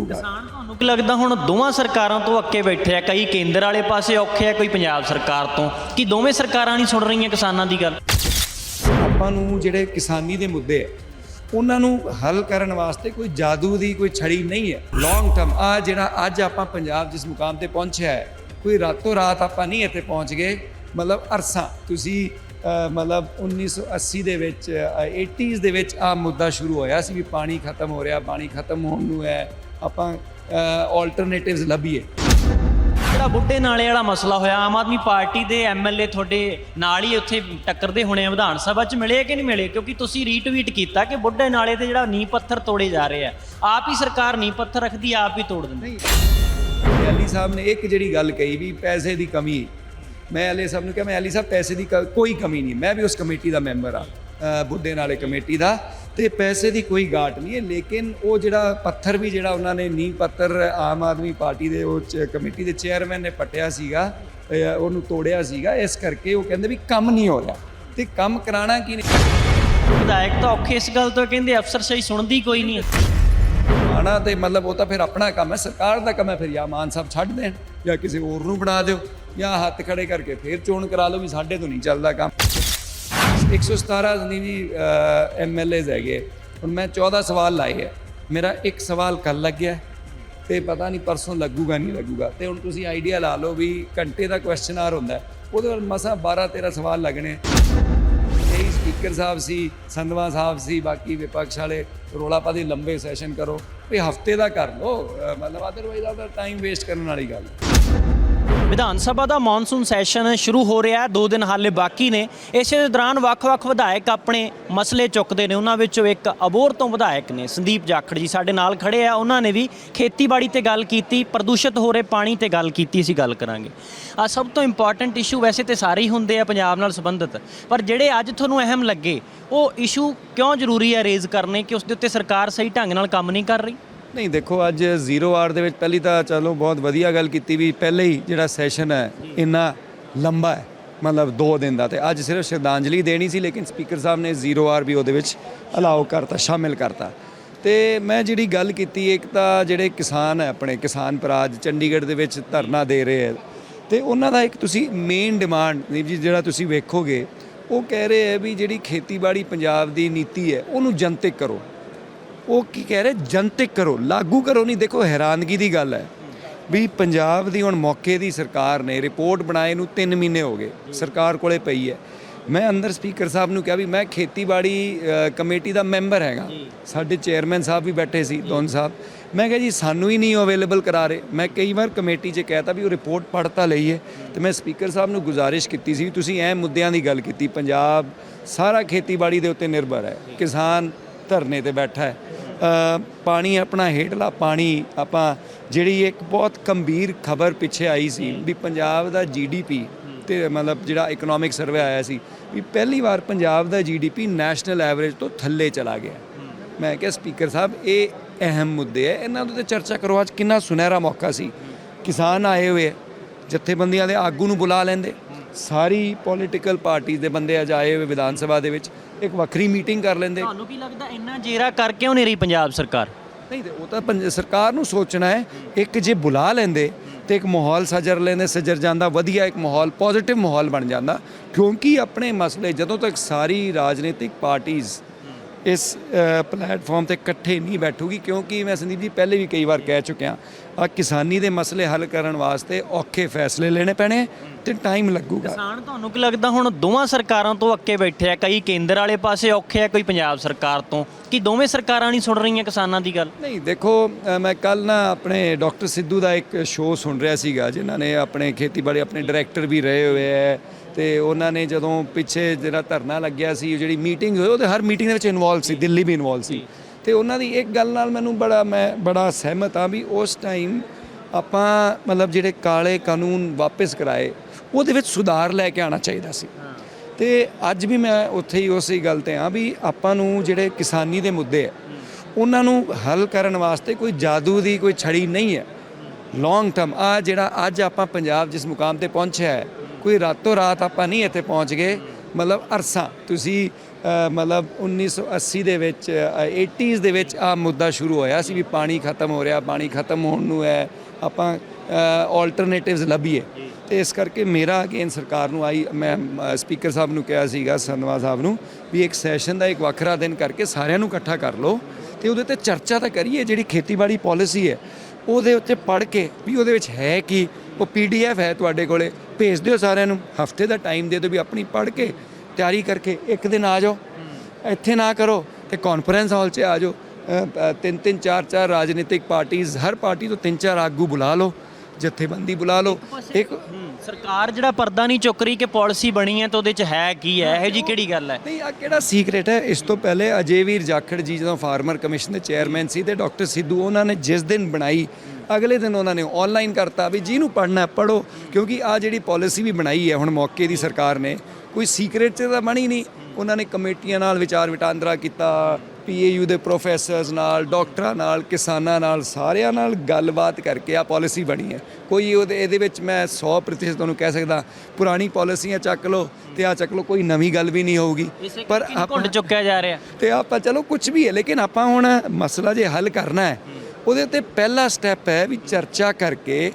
ਕਿਸਾਨ ਤੁਹਾਨੂੰ ਕੀ ਲੱਗਦਾ ਹੁਣ ਦੋਵਾਂ ਸਰਕਾਰਾਂ ਤੋਂ ਅੱਕੇ ਬੈਠੇ ਆ? ਕਈ ਕੇਂਦਰ ਵਾਲੇ ਪਾਸੇ ਔਖੇ ਆ ਕੋਈ ਪੰਜਾਬ ਸਰਕਾਰ ਤੋਂ? ਕਿ ਦੋਵੇਂ ਸਰਕਾਰਾਂ ਨਹੀਂ ਸੁਣ ਰਹੀਆਂ ਕਿਸਾਨਾਂ ਦੀ ਗੱਲ? ਆਪਾਂ ਨੂੰ ਜਿਹੜੇ ਕਿਸਾਨੀ ਦੇ ਮੁੱਦੇ ਆ ਉਹਨਾਂ ਨੂੰ ਹੱਲ ਕਰਨ ਵਾਸਤੇ ਕੋਈ ਜਾਦੂ ਦੀ ਕੋਈ ਛੜੀ ਨਹੀਂ ਹੈ। ਲੌਂਗ ਟਰਮ ਆ ਜਿਹੜਾ ਅੱਜ ਆਪਾਂ ਪੰਜਾਬ ਜਿਸ ਮੁਕਾਮ ਤੇ ਪਹੁੰਚਿਆ ਹੈ ਕੋਈ ਰਾਤੋਂ ਰਾਤ ਆਪਾਂ ਨਹੀਂ ਇੱਥੇ ਪਹੁੰਚ ਗਏ। ਮਤਲਬ ਅਰਸਾਂ ਤੁਸੀਂ ਮਤਲਬ 1980 ਦੇ ਵਿੱਚ ਅ, 80s ਦੇ ਵਿੱਚ ਆ ਮੁੱਦਾ ਸ਼ੁਰੂ ਹੋਇਆ ਸੀ ਵੀ ਪਾਣੀ ਖਤਮ ਹੋ ਰਿਹਾ ਪਾਣੀ ਖਤਮ ਹੋਣ ਨੂੰ ਹੈ। ਆਪਾਂ ਆਲਟਰਨੇਟਿਵਸ ਲੱਭੀਏ। ਜਿਹੜਾ ਬੁੱਢੇ ਨਾਲੇ ਵਾਲਾ ਮਸਲਾ ਹੋਇਆ ਆਮ ਆਦਮੀ ਪਾਰਟੀ ਦੇ ਐਮਐਲਏ ਤੁਹਾਡੇ ਨਾਲ ਹੀ ਉੱਥੇ ਟੱਕਰਦੇ ਹੋਣੇ ਆ ਵਿਧਾਨ ਸਭਾ 'ਚ ਮਿਲੇ ਕਿ ਨਹੀਂ ਮਿਲੇ? ਕਿਉਂਕਿ ਤੁਸੀਂ ਰੀਟਵੀਟ ਕੀਤਾ ਕਿ ਬੁੱਢੇ ਨਾਲੇ ਤੇ ਜਿਹੜਾ ਨੀਂਹ ਪੱਥਰ ਤੋੜੇ ਜਾ ਰਹੇ ਆ। ਆਪ ਹੀ ਸਰਕਾਰ ਨੀਂਹ ਪੱਥਰ ਰੱਖਦੀ ਆਪ ਹੀ ਤੋੜ ਦਿੰਦੀ। ਨਹੀਂ ਅਲੀ ਸਾਹਿਬ ਨੇ ਇੱਕ ਜਿਹੜੀ ਗੱਲ ਕਹੀ ਵੀ ਪੈਸੇ ਦੀ ਕਮੀ। ਮੈਂ ਅਲੀ ਸਾਹਿਬ ਨੂੰ ਕਿਹਾ ਮੈਂ ਅਲੀ ਸਾਹਿਬ ਪੈਸੇ ਦੀ ਕੋਈ ਕਮੀ ਨਹੀਂ। ਮੈਂ ਵੀ ਉਸ ਕਮੇਟੀ ਦਾ ਮੈਂਬਰ ਆ ਬੁੱਢੇ ਨਾਲੇ ਕਮੇਟੀ ਦਾ। ਤੇ ਪੈਸੇ ਦੀ ਕੋਈ ਗਾਟ ਨਹੀਂ ਹੈ ਲੇਕਿਨ ਉਹ ਜਿਹੜਾ ਪੱਥਰ ਵੀ ਜਿਹੜਾ ਉਹਨਾਂ ਨੇ ਨੀਂਹ ਪੱਥਰ ਆਮ ਆਦਮੀ ਪਾਰਟੀ ਦੇ ਉਹ ਚ- ਕਮੇਟੀ ਦੇ ਚੇਅਰਮੈਨ ਨੇ ਪੱਟਿਆ ਸੀਗਾ ਉਹਨੂੰ ਤੋੜਿਆ ਸੀਗਾ ਇਸ ਕਰਕੇ ਉਹ ਕਹਿੰਦੇ ਵੀ ਕੰਮ ਨਹੀਂ ਹੋ ਰਿਹਾ। ਤੇ ਕੰਮ ਕਰਾਣਾ ਕੀ ਨਹੀਂ ਵਿਧਾਇਕ ਤਾਂ ਔਖੇ ਇਸ ਗੱਲ ਤੋਂ ਕਹਿੰਦੇ ਅਫਸਰ ਸਹੀ ਸੁਣਦੀ ਕੋਈ ਨਹੀਂ। ਆਣਾ ਤੇ ਮਤਲਬ ਉਹ ਤਾਂ ਫਿਰ ਆਪਣਾ ਕੰਮ ਹੈ ਸਰਕਾਰ ਦਾ ਕੰਮ ਹੈ ਫਿਰ ਜਾਂ ਮਾਨ ਸਾਹਿਬ ਛੱਡ ਦੇਣ ਜਾਂ ਕਿਸੇ ਹੋਰ ਨੂੰ ਬਣਾ ਦਿਓ ਜਾਂ ਹੱਥ ਖੜੇ ਕਰਕੇ ਫਿਰ ਚੋਣ ਕਰਾ ਲਓ ਵੀ ਸਾਡੇ ਤੋਂ ਨਹੀਂ ਚੱਲਦਾ ਕੰਮ। 117 ਨਹੀਂ ਵੀ ਐਮਐਲਏਜ਼ ਹੈਗੇ। ਹੁਣ ਮੈਂ 14 ਸਵਾਲ ਲਾਏ ਹੈ। ਮੇਰਾ ਇੱਕ ਸਵਾਲ ਕੱਲ ਲੱਗਿਆ ਤੇ ਪਤਾ ਨਹੀਂ ਪਰਸੋਂ ਲੱਗੂਗਾ, ਨਹੀਂ ਲੱਗੂਗਾ। ਤੇ ਹੁਣ ਤੁਸੀਂ ਆਈਡੀਆ ਲਾ ਲਓ ਵੀ ਘੰਟੇ ਦਾ ਕੁਐਸਚਨ ਆਰ ਹੁੰਦਾ ਉਹਦੇ ਨਾਲ ਮਸਾ 12 13 ਸਵਾਲ ਲੱਗਣੇ। ਇਹੀ ਸਪੀਕਰ ਸਾਹਿਬ ਸੀ, ਸੰਧਵਾ ਸਾਹਿਬ ਸੀ, ਬਾਕੀ ਵਿਪਕਸ਼ ਵਾਲੇ ਰੋਲਾ ਦੇ, ਲੰਬੇ ਸੈਸ਼ਨ ਕਰੋ। ਵੀ ਹਫ਼ਤੇ ਦਾ ਕਰ ਲਓ। ਮਤਲਬ ਅਦਰਵਾਈਜ਼ ਆ ਟਾਈਮ ਵੇਸਟ ਕਰਨ ਵਾਲੀ ਗੱਲ ਵਿਧਾਨ ਸਭਾ ਦਾ ਮੌਨਸੂਨ ਸੈਸ਼ਨ ਸ਼ੁਰੂ ਹੋ ਰਿਹਾ ਹੈ, ਦੋ ਦਿਨ ਹਾਲੇ ਬਾਕੀ ਨੇ। ਇਸੇ ਦੌਰਾਨ ਵੱਖ-ਵੱਖ ਵਿਧਾਇਕ ਆਪਣੇ ਮਸਲੇ ਚੁੱਕਦੇ ਨੇ। ਉਹਨਾਂ ਵਿੱਚੋਂ ਇੱਕ ਅਬੋਰ ਤੋਂ ਵਿਧਾਇਕ ਨੇ, ਸੰਦੀਪ ਜਾਖੜ ਜੀ ਸਾਡੇ ਨਾਲ ਖੜੇ ਆ। ਉਹਨਾਂ ਨੇ ਵੀ ਖੇਤੀਬਾੜੀ ਤੇ ਗੱਲ ਕੀਤੀ, ਪ੍ਰਦੂਸ਼ਿਤ ਹੋ ਰਹੇ ਪਾਣੀ ਤੇ ਗੱਲ ਕੀਤੀ ਸੀ, ਗੱਲ ਕਰਾਂਗੇ। ਆ ਸਭ ਤੋਂ ਇੰਪੋਰਟੈਂਟ ਇਸ਼ੂ ਵੈਸੇ ਤੇ ਸਾਰੇ ਹੀ ਹੁੰਦੇ ਆ ਪੰਜਾਬ ਨਾਲ ਸੰਬੰਧਿਤ। ਪਰ ਜਿਹੜੇ ਅੱਜ ਤੁਹਾਨੂੰ ਅਹਿਮ ਲੱਗੇ, ਉਹ ਇਸ਼ੂ ਕਿਉਂ ਜ਼ਰੂਰੀ ਹੈ ਰੇਜ਼ ਕਰਨੇ ਕਿ ਉਸ ਦੇ ਉੱਤੇ ਸਰਕਾਰ ਸਹੀ ਢੰਗ ਨਾਲ ਕੰਮ ਨਹੀਂ ਕਰ ਰਹੀ? ਨਹੀਂ, ਦੇਖੋ, ਅੱਜ ਜ਼ੀਰੋ ਆਰ ਦੇ ਵਿੱਚ ਪਹਿਲੀ ਤਾਂ ਚਲੋ ਬਹੁਤ ਵਧੀਆ ਗੱਲ ਕੀਤੀ ਵੀ ਪਹਿਲੇ ਹੀ ਜਿਹੜਾ ਸੈਸ਼ਨ ਹੈ, ਇੰਨਾ ਲੰਬਾ ਹੈ, ਮਤਲਬ 2 ਦਿਨ ਦਾ ਤੇ ਅੱਜ ਸਿਰਫ ਸ਼ਰਧਾਂਜਲੀ ਦੇਣੀ ਸੀ, ਲੇਕਿਨ ਸਪੀਕਰ ਸਾਹਿਬ ਨੇ ਜ਼ੀਰੋ ਆਰ ਵੀ ਉਹਦੇ ਵਿੱਚ ਅਲਾਉ ਕਰਤਾ, ਸ਼ਾਮਿਲ ਕਰਤਾ। ਤੇ ਮੈਂ ਜਿਹੜੀ ਗੱਲ ਕੀਤੀ, ਇੱਕ ਤਾਂ ਜਿਹੜੇ ਕਿਸਾਨ ਹੈ ਆਪਣੇ, ਕਿਸਾਨ ਭਰਾ ਚੰਡੀਗੜ੍ਹ ਦੇ ਵਿੱਚ ਧਰਨਾ ਦੇ ਰਹੇ ਹੈ, ਤੇ ਉਹਨਾਂ ਦਾ ਇੱਕ ਤੁਸੀਂ ਮੇਨ ਡਿਮਾਂਡ ਜੀ ਜਿਹੜਾ ਤੁਸੀਂ ਵੇਖੋਗੇ, ਉਹ ਕਹਿ ਰਹੇ ਹੈ ਵੀ ਜਿਹੜੀ ਖੇਤੀਬਾੜੀ ਪੰਜਾਬ ਦੀ ਨੀਤੀ ਹੈ, ਉਹਨੂੰ ਜਨਤਕ ਕਰੋ। ਉਹ ਕੀ ਕਹਿ ਰਹੇ? ਜਨਤਕ ਕਰੋ, ਲਾਗੂ ਕਰੋ, ਨਹੀਂ ਦੇਖੋ, ਹੈਰਾਨਗੀ ਦੀ ਗੱਲ ਹੈ। ਵੀ ਪੰਜਾਬ ਦੀ ਹੁਣ ਮੌਕੇ ਦੀ ਸਰਕਾਰ ਨੇ ਰਿਪੋਰਟ ਬਣਾਏ ਨੂੰ 3 ਮਹੀਨੇ ਹੋ ਗਏ, ਸਰਕਾਰ ਕੋਲੇ ਪਈ ਹੈ। ਮੈਂ ਅੰਦਰ ਸਪੀਕਰ ਸਾਹਿਬ ਨੂੰ ਕਿਹਾ ਵੀ ਮੈਂ ਖੇਤੀਬਾੜੀ ਕਮੇਟੀ ਦਾ ਮੈਂਬਰ ਹੈਗਾ। ਸਾਡੇ ਚੇਅਰਮੈਨ ਸਾਹਿਬ ਵੀ ਬੈਠੇ ਸੀ ਦੋਨ ਸਾਹਿਬ। ਮੈਂ ਕਿਹਾ ਜੀ, ਸਾਨੂੰ ਹੀ ਨਹੀਂ ਅਵੇਲੇਬਲ ਕਰਾ ਰਹੇ। ਮੈਂ ਕਈ ਵਾਰ ਕਮੇਟੀ 'ਚ ਕਹਿਤਾ ਵੀ ਉਹ ਰਿਪੋਰਟ ਪੜ੍ਹ ਤਾਂ ਲਈਏ ਤੇ ਮੈਂ ਸਪੀਕਰ ਸਾਹਿਬ ਨੂੰ ਗੁਜ਼ਾਰਿਸ਼ ਕੀਤੀ ਸੀ ਵੀ ਤੁਸੀਂ ਐ ਮੁੱਦਿਆਂ ਦੀ ਗੱਲ ਕੀਤੀ, ਪੰਜਾਬ ਸਾਰਾ ਖੇਤੀਬਾੜੀ ਦੇ ਉੱਤੇ ਨਿਰਭਰ ਹੈ। ਕਿਸਾਨ ਧਰਨੇ ਤੇ ਬੈਠਾ ਹੈ। ਪਾਣੀ ਆਪਣਾ ਹੇਠਲਾ ਪਾਣੀ ਆਪਾਂ ਜਿਹੜੀ ਇੱਕ ਬਹੁਤ ਗੰਭੀਰ ਖਬਰ ਪਿੱਛੇ ਆਈ ਸੀ ਵੀ ਪੰਜਾਬ ਦਾ ਜੀਡੀਪੀ ਤੇ ਮਤਲਬ ਜਿਹੜਾ ਇਕਨੋਮਿਕ ਸਰਵੇ ਆਇਆ ਸੀ ਵੀ ਪਹਿਲੀ ਵਾਰ ਪੰਜਾਬ ਦਾ ਜੀਡੀਪੀ ਨੈਸ਼ਨਲ ਐਵਰੇਜ ਤੋਂ ਥੱਲੇ ਚਲਾ ਗਿਆ। ਮੈਂ ਕਿਹਾ ਸਪੀਕਰ ਸਾਹਿਬ ਇਹ ਅਹਿਮ ਮੁੱਦੇ ਹੈ ਇਹਨਾਂ ਦੇ ਉੱਤੇ ਚਰਚਾ ਕਰੋ। ਅੱਜ ਕਿੰਨਾ ਸੁਨਹਿਰਾ ਮੌਕਾ ਸੀ। ਕਿਸਾਨ ਆਏ ਹੋਏ ਹੈ, ਜਥੇਬੰਦੀਆਂ ਦੇ ਆਗੂ ਨੂੰ ਬੁਲਾ ਲੈਂਦੇ। ਸਾਰੀ ਪੋਲੀਟੀਕਲ ਪਾਰਟੀ ਦੇ ਬੰਦੇ ਅੱਜ ਆਏ ਹੋਏ ਵਿਧਾਨ ਸਭਾ ਦੇ ਵਿੱਚ ਇੱਕ ਵੱਖਰੀ ਮੀਟਿੰਗ ਕਰ ਲੈਂਦੇ। ਤੁਹਾਨੂੰ ਕੀ ਲੱਗਦਾ ਇੰਨਾ ਜੇਰਾ ਕਰ ਕਿਉਂ ਨਹੀਂ ਰਹੀ ਪੰਜਾਬ ਸਰਕਾਰ? ਨਹੀਂ ਤੇ ਉਹ ਤਾਂ ਪੰਜ- ਸਰਕਾਰ ਨੂੰ ਸੋਚਣਾ ਹੈ ਇੱਕ ਜੇ ਬੁਲਾ ਲੈਂਦੇ ਤੇ ਇੱਕ ਮਾਹੌਲ ਸਜਰ ਲੈਂਦੇ ਸਜਰ ਜਾਂਦਾ ਵਧੀਆ ਇੱਕ ਮਾਹੌਲ ਪੋਜ਼ਿਟਿਵ ਮਾਹੌਲ ਬਣ ਜਾਂਦਾ ਕਿਉਂਕਿ ਆਪਣੇ ਮਸਲੇ ਜਦੋਂ ਤੱਕ ਸਾਰੀ ਰਾਜਨੀਤਿਕ ਪਾਰਟੀਆਂ ਇਸ ਪਲੇਟਫਾਰਮ ਤੇ ਇਕੱਠੇ ਨਹੀਂ ਬੈਠੂਗੀ ਕਿਉਂਕਿ ਮੈਂ ਸੰਦੀਪ ਜੀ ਪਹਿਲੇ ਵੀ ਕਈ ਵਾਰ ਕਹਿ ਚੁੱਕਿਆ ਆ ਕਿਸਾਨੀ ਦੇ ਮਸਲੇ ਹੱਲ ਕਰਨ ਵਾਸਤੇ ਔਖੇ ਫੈਸਲੇ ਲੈਣੇ ਪੈਣੇ ਤੇ ਟਾਈਮ ਲੱਗੂਗਾ। ਕਿਸਾਨ ਤੁਹਾਨੂੰ ਕੀ ਲੱਗਦਾ ਹੁਣ ਦੋਵਾਂ ਸਰਕਾਰਾਂ ਤੋਂ ਅੱਕੇ ਬੈਠੇ ਆ? ਕਈ ਕੇਂਦਰ ਵਾਲੇ ਪਾਸੇ ਔਖੇ ਆ ਕੋਈ ਪੰਜਾਬ ਸਰਕਾਰ ਤੋਂ? ਕਿ ਦੋਵੇਂ ਸਰਕਾਰਾਂ ਨਹੀਂ ਸੁਣ ਰਹੀਆਂ ਕਿਸਾਨਾਂ ਦੀ ਗੱਲ? ਨਹੀਂ ਦੇਖੋ ਮੈਂ ਕੱਲ ਨਾ ਆਪਣੇ ਡਾਕਟਰ ਸਿੱਧੂ ਦਾ ਇੱਕ ਸ਼ੋਅ ਸੁਣ ਰਿਹਾ ਸੀਗਾ ਜਿਨ੍ਹਾਂ ਨੇ ਆਪਣੇ ਖੇਤੀਬਾੜੀ ਆਪਣੇ ਡਾਇਰੈਕਟਰ ਵੀ ਰਹੇ ਹੋਏ ਹੈ ਤੇ ਉਹਨਾਂ ਨੇ ਜਦੋਂ ਪਿੱਛੇ ਜਿਹੜਾ ਧਰਨਾ ਲੱਗਿਆ ਸੀ ਜਿਹੜੀ ਮੀਟਿੰਗ ਹੋਈ ਉਹਦੇ ਹਰ ਮੀਟਿੰਗ ਦੇ ਵਿੱਚ ਇਨਵੋਲਵ ਸੀ ਦਿੱਲੀ ਵੀ ਇਨਵੋਲਵ ਸੀ। ਤੇ ਉਹਨਾਂ ਦੀ ਇੱਕ ਗੱਲ ਨਾਲ ਮੈਨੂੰ ਬੜਾ ਮੈਂ ਬੜਾ ਸਹਿਮਤ ਹਾਂ ਵੀ ਉਸ ਟਾਈਮ ਆਪਾਂ ਮਤਲਬ ਜਿਹੜੇ ਕਾਲੇ ਕਾਨੂੰਨ ਵਾਪਸ ਕਰਾਏ ਉਹਦੇ ਵਿੱਚ ਸੁਧਾਰ ਲੈ ਕੇ ਆਉਣਾ ਚਾਹੀਦਾ ਸੀ। ਤੇ ਅੱਜ ਵੀ ਮੈਂ ਉੱਥੇ ਹੀ ਉਸੇ ਗੱਲ ਤੇ ਆ ਵੀ ਆਪਾਂ ਨੂੰ ਜਿਹੜੇ ਕਿਸਾਨੀ ਦੇ ਮੁੱਦੇ ਆ ਉਹਨਾਂ ਨੂੰ ਹੱਲ ਕਰਨ ਵਾਸਤੇ ਕੋਈ ਜਾਦੂ ਦੀ ਕੋਈ ਛੜੀ ਨਹੀਂ ਹੈ। ਲੌਂਗ ਟਰਮ ਆ ਜਿਹੜਾ ਅੱਜ ਆਪਾਂ ਪੰਜਾਬ ਜਿਸ ਮੁਕਾਮ ਤੇ ਪਹੁੰਚਿਆ ਹੈ ਕੋਈ ਰਾਤੋਂ ਰਾਤ ਆਪਾਂ ਨਹੀਂ ਇੱਥੇ ਪਹੁੰਚ ਗਏ ਮਤਲਬ ਅਰਸਾ। ਤੁਸੀਂ ਮਤਲਬ 1980 ਦੇ ਵਿੱਚ ਅ, 80s ਦੇ ਵਿੱਚ ਆ ਮੁੱਦਾ ਸ਼ੁਰੂ ਹੋਇਆ ਸੀ ਵੀ ਪਾਣੀ ਖਤਮ ਹੋ ਰਿਹਾ ਪਾਣੀ ਖਤਮ ਹੋਣ ਨੂੰ ਹੈ ਆਪਾਂ ਆਲਟਰਨੇਟਿਵਸ ਲੱਭੀਏ। ਤੇ ਇਸ ਕਰਕੇ ਮੇਰਾ ਅਗੇਨ ਸਰਕਾਰ ਨੂੰ ਆਈ ਮੈਂ ਸਪੀਕਰ ਸਾਹਿਬ ਨੂੰ ਕਿਹਾ ਸੀਗਾ ਸੰਧਵਾ ਸਾਹਿਬ ਨੂੰ ਵੀ ਇੱਕ ਸੈਸ਼ਨ ਦਾ ਇੱਕ ਵੱਖਰਾ ਦਿਨ ਕਰਕੇ ਸਾਰਿਆਂ ਨੂੰ ਇਕੱਠਾ ਕਰ ਲਓ ਤੇ ਉਹਦੇ ਤੇ ਚਰਚਾ ਤਾਂ ਕਰੀਏ ਜਿਹੜੀ ਖੇਤੀਬਾੜੀ ਪਾਲਿਸੀ ਹੈ ਉਹਦੇ ਉੱਤੇ ਪੜ੍ਹ ਕੇ ਵੀ ਉਹਦੇ ਵਿੱਚ ਹੈ ਕੀ ਉਹ ਪੀਡੀਐਫ ਹੈ ਤੁਹਾਡੇ ਕੋਲੇ। ਭੇਜ ਦਿਓ ਸਾਰਿਆਂ ਨੂੰ। ਹਫ਼ਤੇ ਦਾ ਟਾਈਮ ਦੇ ਦਿਓ ਵੀ ਆਪਣੀ ਪੜ੍ਹ ਕੇ ਤਿਆਰੀ ਕਰਕੇ ਇੱਕ ਦਿਨ ਆ ਜਾਓ। ਇੱਥੇ ਨਾ ਕਰੋ ਤੇ ਕਾਨਫਰੰਸ ਹਾਲ 'ਚ ਆ ਜਾਓ। ਤਿੰਨ ਤਿੰਨ ਚਾਰ ਚਾਰ ਰਾਜਨੀਤਿਕ ਪਾਰਟੀਆਂ ਹਰ ਪਾਰਟੀ ਤੋਂ ਤਿੰਨ ਚਾਰ ਆਗੂ ਬੁਲਾ ਲਓ। ਜਥੇਬੰਦੀ ਬੁਲਾ ਲਓ। ਇੱਕ ਸਰਕਾਰ ਜਿਹੜਾ ਪਰਦਾ ਨਹੀਂ ਚੁੱਕ ਰਹੀ ਕਿ ਪਾਲਿਸੀ ਬਣੀ ਹੈ ਤਾਂ ਉਹਦੇ 'ਚ ਹੈ ਕੀ ਹੈ? ਇਹੋ ਜੀ ਕਿਹੜੀ ਗੱਲ ਹੈ? ਨਹੀਂ ਆ ਕਿਹੜਾ ਸੀਕ੍ਰੇਟ ਹੈ? ਇਸ ਤੋਂ ਪਹਿਲੇ ਅਜੇ ਵੀਰ ਜਾਖੜ ਜੀ ਜਦੋਂ ਫਾਰਮਰ ਕਮਿਸ਼ਨ ਦੇ ਚੇਅਰਮੈਨ ਸੀ ਤੇ ਡਾਕਟਰ ਸਿੱਧੂ ਉਹਨਾਂ ਨੇ ਜਿਸ ਦਿਨ ਬਣਾਈ ਅਗਲੇ ਦਿਨ ਉਹਨਾਂ ਨੇ ਆਨਲਾਈਨ ਕਰਤਾ ਵੀ ਜਿਹਨੂੰ ਪੜਨਾ ਪੜੋ ਕਿਉਂਕਿ ਆ ਜਿਹੜੀ ਪਾਲਿਸੀ ਵੀ ਬਣਾਈ ਹੈ ਹੁਣ ਮੌਕੇ ਦੀ ਸਰਕਾਰ ਨੇ ਕੋਈ ਸੀਕ੍ਰੇਟ ਚ ਤਾਂ ਬਣੀ ਨਹੀਂ। ਉਹਨਾਂ ਨੇ ਕਮੇਟੀਆਂ ਨਾਲ ਵਿਚਾਰ ਵਟਾਂਦਰਾ ਕੀਤਾ ਪੀਏਯੂ ਦੇ ਪ੍ਰੋਫੈਸਰਸ ਨਾਲ ਡਾਕਟਰਾਂ ਨਾਲ ਕਿਸਾਨਾਂ ਨਾਲ ਸਾਰਿਆਂ ਨਾਲ ਗੱਲਬਾਤ ਕਰਕੇ ਆ ਪਾਲਿਸੀ ਬਣੀ ਹੈ। ਕੋਈ ਉਹਦੇ ਇਹਦੇ ਵਿੱਚ ਮੈਂ 100% ਤੁਹਾਨੂੰ ਕਹਿ ਸਕਦਾ ਪੁਰਾਣੀ ਪਾਲਿਸੀਆਂ ਚੱਕ ਲਓ ਤੇ ਆ ਚੱਕ ਲਓ ਕੋਈ ਨਵੀਂ ਗੱਲ ਵੀ ਨਹੀਂ ਹੋਊਗੀ। ਪਰ ਘੁੰਡ ਚੁੱਕਿਆ ਜਾ ਰਿਹਾ। ਤੇ ਆਪਾਂ ਚਲੋ ਕੁਝ ਵੀ ਹੈ ਲੇਕਿਨ ਆਪਾਂ ਹੁਣ ਮਸਲਾ ਜੇ ਹੱਲ ਕਰਨਾ ਹੈ ਉਹਦੇ ਉੱਤੇ ਪਹਿਲਾ ਸਟੈਪ ਹੈ ਵੀ ਚਰਚਾ ਕਰਕੇ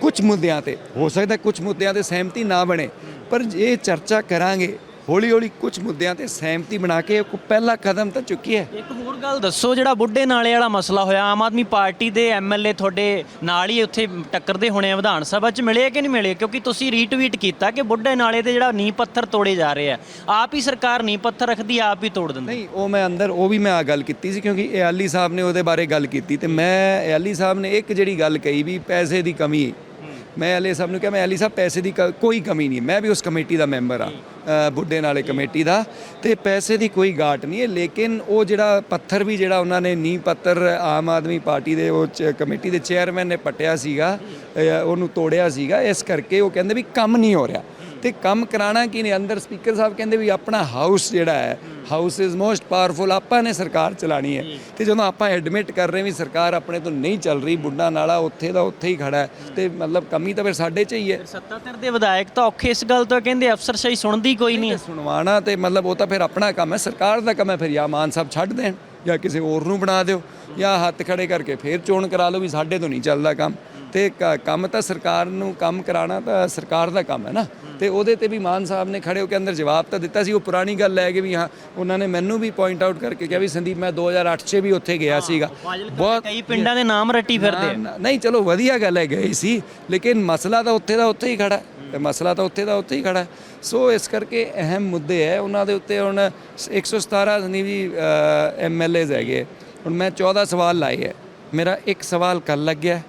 ਕੁਝ ਮੁੱਦਿਆਂ ਤੇ ਹੋ ਸਕਦਾ ਕੁਝ ਮੁੱਦਿਆਂ ਤੇ ਸਹਿਮਤੀ ਨਾ ਬਣੇ ਪਰ ਜੇ ਚਰਚਾ ਕਰਾਂਗੇ ਹੌਲੀ ਹੌਲੀ ਕੁਝ ਮੁੱਦਿਆਂ ਤੇ ਸਹਿਮਤੀ ਬਣਾ ਕੇ ਇੱਕ ਪਹਿਲਾ ਕਦਮ ਤਾਂ ਚੁੱਕੀ ਹੈ। ਇੱਕ ਹੋਰ ਗੱਲ ਦੱਸੋ ਜਿਹੜਾ ਬੁੱਢੇ ਨਾਲੇ ਵਾਲਾ ਮਸਲਾ ਹੋਇਆ ਆਮ ਆਦਮੀ ਪਾਰਟੀ ਦੇ ਐਮਐਲਏ ਤੁਹਾਡੇ ਨਾਲ ਹੀ ਉੱਥੇ ਟੱਕਰਦੇ ਹੋਣੇ ਆ ਵਿਧਾਨ ਸਭਾ 'ਚ ਮਿਲੇ ਕਿ ਨਹੀਂ ਮਿਲੇ? ਕਿਉਂਕਿ ਤੁਸੀਂ ਰੀਟਵੀਟ ਕੀਤਾ ਕਿ ਬੁੱਢੇ ਨਾਲੇ ਤੇ ਜਿਹੜਾ ਨੀਂਹ ਪੱਥਰ ਤੋੜੇ ਜਾ ਰਹੇ ਆ ਆਪ ਹੀ ਸਰਕਾਰ ਨੀਂਹ ਪੱਥਰ ਰੱਖਦੀ ਆਪ ਹੀ ਤੋੜ ਦਿੰਦੀ। ਨਹੀਂ ਉਹ ਮੈਂ ਅੰਦਰ ਉਹ ਵੀ ਮੈਂ ਆ ਗੱਲ ਕੀਤੀ ਸੀ ਕਿਉਂਕਿ ਇਆਲੀ ਸਾਹਿਬ ਨੇ ਉਹਦੇ ਬਾਰੇ ਗੱਲ ਕੀਤੀ ਤੇ ਮੈਂ ਇਆਲੀ ਸਾਹਿਬ ਨੇ ਇੱਕ ਜਿਹੜੀ ਗੱਲ ਕਹੀ ਵੀ ਪੈਸੇ ਦੀ ਕਮੀ ਮੈਂ ਅਲੀ ਸਾਹਿਬ ਨੂੰ ਕਿਹਾ, ਮੈਂ ਐਲੀ ਸਾਹਿਬ ਪੈਸੇ ਦੀ ਕ- ਕੋਈ ਕਮੀ ਨਹੀਂ, ਮੈਂ ਵੀ ਉਸ ਕਮੇਟੀ ਦਾ ਮੈਂਬਰ ਆ ਬੁੱਢੇ ਨਾਲੇ ਕਮੇਟੀ ਦਾ, ਤੇ ਪੈਸੇ ਦੀ ਕੋਈ ਘਾਟ ਨਹੀਂ ਹੈ, ਲੇਕਿਨ ਉਹ ਜਿਹੜਾ ਪੱਥਰ ਵੀ ਜਿਹੜਾ ਉਹਨਾਂ ਨੇ ਨੀ ਪੱਥਰ ਆਮ ਆਦਮੀ ਪਾਰਟੀ ਦੇ ਉਹ ਚ- ਕਮੇਟੀ ਦੇ ਚੇਅਰਮੈਨ ਨੇ ਪੱਟਿਆ ਸੀਗਾ ਉਹਨੂੰ ਤੋੜਿਆ ਸੀਗਾ, ਇਸ ਕਰਕੇ ਉਹ ਕਹਿੰਦੇ ਵੀ ਕੰਮ ਨਹੀਂ ਹੋ ਰਿਹਾ। ਤੇ ਕੰਮ ਕਰਾਣਾ ਕੀ ਨੇ? ਅੰਦਰ ਸਪੀਕਰ ਸਾਹਿਬ ਕਹਿੰਦੇ ਵੀ ਆਪਣਾ ਹਾਊਸ ਜਿਹੜਾ ਹੈ ਹਾਊਸ ਇਜ਼ ਮੋਸਟ ਪਾਵਰਫੁਲ ਆਪਾਂ ਨੇ ਸਰਕਾਰ ਚਲਾਣੀ ਹੈ। ਤੇ ਜਦੋਂ ਆਪਾਂ ਐਡਮਿਟ ਕਰ ਰਹੇ ਵੀ ਸਰਕਾਰ ਆਪਣੇ ਤੋਂ ਨਹੀਂ ਚੱਲ ਰਹੀ ਬੁੱਢਾ ਨਾਲਾ ਉੱਥੇ ਦਾ ਉੱਥੇ ਹੀ ਖੜਾ ਹੈ ਤੇ ਮਤਲਬ ਕਮੀ ਤਾਂ ਫਿਰ ਸਾਡੇ 'ਚ ਹੀ ਹੈ। ਸੱਤਾ ਧਿਰ ਦੇ ਵਿਧਾਇਕ ਤਾਂ ਔਖੇ ਇਸ ਗੱਲ ਤੋਂ ਕਹਿੰਦੇ ਅਫਸਰਸ਼ਾਹੀ ਸੁਣਦੀ ਕੋਈ ਨਹੀਂ ਸੁਣਵਾਣਾ ਤੇ ਮਤਲਬ ਉਹ ਤਾਂ ਫਿਰ ਆਪਣਾ ਕੰਮ ਹੈ ਸਰਕਾਰ ਦਾ ਕੰਮ ਹੈ ਫਿਰ ਜਾਂ ਮਾਨ ਸਾਹਿਬ ਛੱਡ ਦੇਣ ਜਾਂ ਕਿਸੇ ਹੋਰ ਨੂੰ ਬਣਾ ਦਿਓ ਜਾਂ ਹੱਥ ਖੜੇ ਕਰਕੇ ਫੇਰ ਚੋਣ ਕਰਾ ਲਓ ਵੀ ਸਾਡੇ ਤੋਂ ਨਹੀਂ ਚੱਲਦਾ ਕੰਮ। ਤੇ ਕੰਮ ਤਾਂ ਸਰਕਾਰ ਨੂੰ ਕੰਮ ਕਰਾਉਣਾ ਤਾਂ ਸਰਕਾਰ ਦਾ ਕੰਮ ਹੈ ਨਾ। ਤੇ ਉਹਦੇ ਤੇ ਵੀ ਮਾਨ ਸਾਹਿਬ ਨੇ ਖੜੇ ਹੋ ਕੇ ਅੰਦਰ ਜਵਾਬ ਤਾਂ ਦਿੱਤਾ ਸੀ। ਉਹ ਪੁਰਾਣੀ ਗੱਲ ਲੈ ਕੇ ਵੀ ਹਾਂ ਉਹਨਾਂ ਨੇ ਮੈਨੂੰ ਵੀ ਪੁਆਇੰਟ ਆਊਟ ਕਰਕੇ ਕਿਹਾ ਵੀ ਸੰਦੀਪ ਮੈਂ 2008 'ਚ ਵੀ ਉੱਥੇ ਗਿਆ ਸੀਗਾ। ਬਹੁਤ ਕਈ ਪਿੰਡਾਂ ਦੇ ਨਾਮ ਰੱਟੀ ਫਿਰਦੇ ਨਹੀਂ ਚਲੋ ਵਧੀਆ ਗੱਲ ਹੈ ਗਏ ਸੀ। ਲੇਕਿਨ ਮਸਲਾ ਤਾਂ ਉੱਥੇ ਦਾ ਉੱਥੇ ਹੀ ਖੜਾ ਹੈ। ਤੇ ਮਸਲਾ ਤਾਂ ਉੱਥੇ ਦਾ ਉੱਥੇ ਹੀ ਖੜਾ ਸੋ ਇਸ ਕਰਕੇ ਅਹਿਮ ਮੁੱਦੇ ਹੈ। ਉਹਨਾਂ ਦੇ ਉੱਤੇ ਹੁਣ 117 ਨਹੀਂ ਵੀ ਐਮਐਲਏਜ਼ ਹੈਗੇ। ਹੁਣ ਮੈਂ 14 ਸਵਾਲ ਲਾਏ ਹੈ। ਮੇਰਾ ਇੱਕ ਸਵਾਲ ਕੱਲ ਲੱਗਿਆ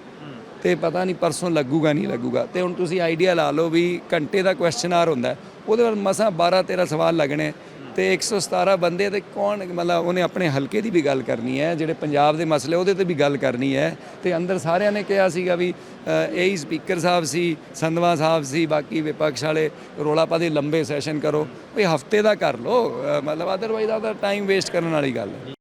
ਤੇ ਪਤਾ ਨਹੀਂ ਪਰਸੋਂ ਲੱਗੂਗਾ, ਨਹੀਂ ਲੱਗੂਗਾ। ਤੇ ਹੁਣ ਤੁਸੀਂ ਆਈਡੀਆ ਲਾ ਲਓ ਵੀ ਘੰਟੇ ਦਾ ਕੁਐਸਚਨ ਆਰ ਹੁੰਦਾ ਉਹਦੇ ਬਾਅਦ ਮਸਾਂ 12 13 ਸਵਾਲ ਲੱਗਣੇ। ਤੇ 117 ਬੰਦੇ ਤੇ ਕੌਣ ਮਤਲਬ ਉਹਨੇ ਆਪਣੇ ਹਲਕੇ ਦੀ ਵੀ ਗੱਲ ਕਰਨੀ ਹੈ, ਜਿਹੜੇ ਪੰਜਾਬ ਦੇ ਮਸਲੇ ਉਹਦੇ ਤੇ ਵੀ ਗੱਲ ਕਰਨੀ ਹੈ। ਤੇ ਅੰਦਰ ਸਾਰਿਆਂ ਨੇ ਕਿਹਾ ਸੀਗਾ ਵੀ ਇਹੀ ਸਪੀਕਰ ਸਾਹਿਬ ਸੀ, ਸੰਧਵਾ ਸਾਹਿਬ ਸੀ, ਬਾਕੀ ਵਿਪਕਸ਼ ਵਾਲੇ ਰੋਲਾ ਪਾਦੇ ਲੰਬੇ ਸੈਸ਼ਨ ਕਰੋ। ਵੀ ਹਫ਼ਤੇ ਦਾ ਕਰ ਲਓ। ਮਤਲਬ ਅਦਰਵਾਈਜ਼ ਦਾ ਟਾਈਮ ਵੇਸਟ ਕਰਨ ਵਾਲੀ ਗੱਲ ਹੈ।